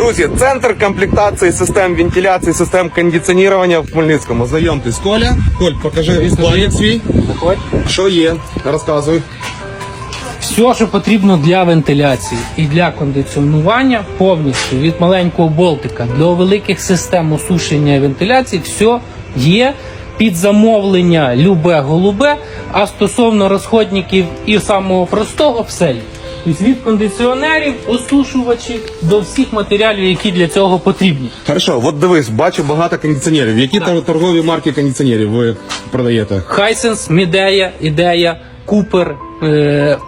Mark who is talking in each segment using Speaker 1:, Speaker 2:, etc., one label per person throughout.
Speaker 1: Друзі, центр комплектації систем вентиляції, систем кондиціонування в Хмельницькому. Знайомтесь, Коля. Коль, покажи планік свій.
Speaker 2: Заходь.
Speaker 1: Що є? Розказуй.
Speaker 2: Все, що потрібно для вентиляції і для кондиціонування, повністю від маленького болтика до великих систем осушення і вентиляції, все є під замовлення любе голубе. А стосовно розходників і самого простого, все є. Тобто від кондиціонерів, осушувачів до всіх матеріалів, які для цього потрібні.
Speaker 1: Хорошо, от дивись, бачу багато кондиціонерів. Які тор- торгові марки кондиціонерів ви продаєте?
Speaker 2: Хайсенс, Мідея, Ідея, Купер,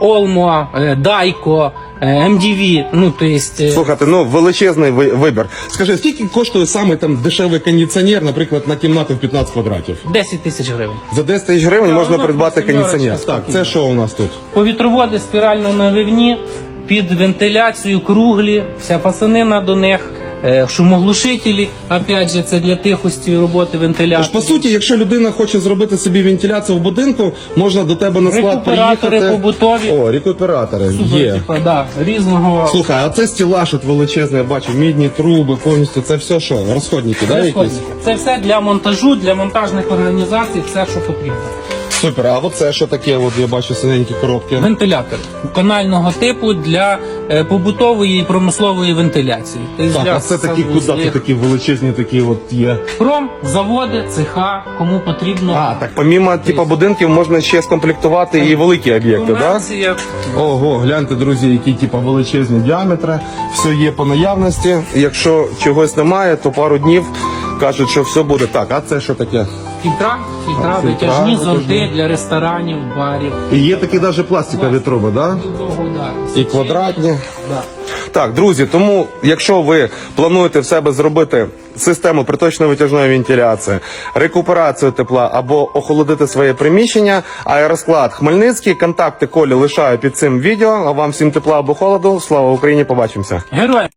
Speaker 2: Олмо, Дайко, е, МДВ. Ну, то есть, е,
Speaker 1: Слухайте, ну величезний ви- вибір. Скажи, скільки коштує саме там дешевий кондиціонер, наприклад, на кімнату в 15 квадратів?
Speaker 2: 10 тисяч гривень.
Speaker 1: За 10 тисяч гривень можна
Speaker 2: ну,
Speaker 1: придбати кондиціонер. Так, це що у нас тут?
Speaker 2: Повітроводи спірально навивні, під вентиляцію круглі, вся фасанина до них, шумоглушителі, опять же, це для тихості роботи
Speaker 1: Тож, по суті, якщо людина хоче зробити собі вентиляцію в будинку, можна до тебе на склад
Speaker 2: Рекуператори
Speaker 1: приїхати.
Speaker 2: побутові.
Speaker 1: О, рекуператори.
Speaker 2: Супер,
Speaker 1: Є.
Speaker 2: типа, да, різного
Speaker 1: Слухай, а це стілаж от величезний, я бачу, мідні труби, повністю. Це все що? Розходники, да, якісь?
Speaker 2: Це все для монтажу, для монтажних організацій, все, що потрібно.
Speaker 1: Супер, а от це що таке? От я бачу синенькі коробки.
Speaker 2: Вентилятор канального типу для е, побутової і промислової вентиляції. Тобто
Speaker 1: Так,
Speaker 2: для
Speaker 1: а це такі
Speaker 2: санвузлів.
Speaker 1: тут такі величезні такі от є.
Speaker 2: Пром, заводи, цеха, кому потрібно.
Speaker 1: А, так помімо типу будинків можна ще скомплектувати і великі об'єкти, так? Да?
Speaker 2: Комерція.
Speaker 1: Ого, гляньте, друзі, які типу величезні діаметри. Все є по наявності. Якщо чогось немає, то пару днів кажуть, що все буде так. А це що таке?
Speaker 2: Фільтра, фільтра,
Speaker 1: А, фільтра,
Speaker 2: витяжні
Speaker 1: витяжні.
Speaker 2: зонти для ресторанів, барів.
Speaker 1: І є такі навіть пластикові труби, да?
Speaker 2: Да.
Speaker 1: І квадратні.
Speaker 2: Да.
Speaker 1: Так, друзі, тому якщо ви плануєте в себе зробити систему приточної витяжної вентиляції, рекуперацію тепла або охолодити своє приміщення, аеросклад Хмельницький, контакти Колі лишаю під цим відео. А вам всім тепла або холоду. Слава Україні! Побачимося.
Speaker 2: Героям!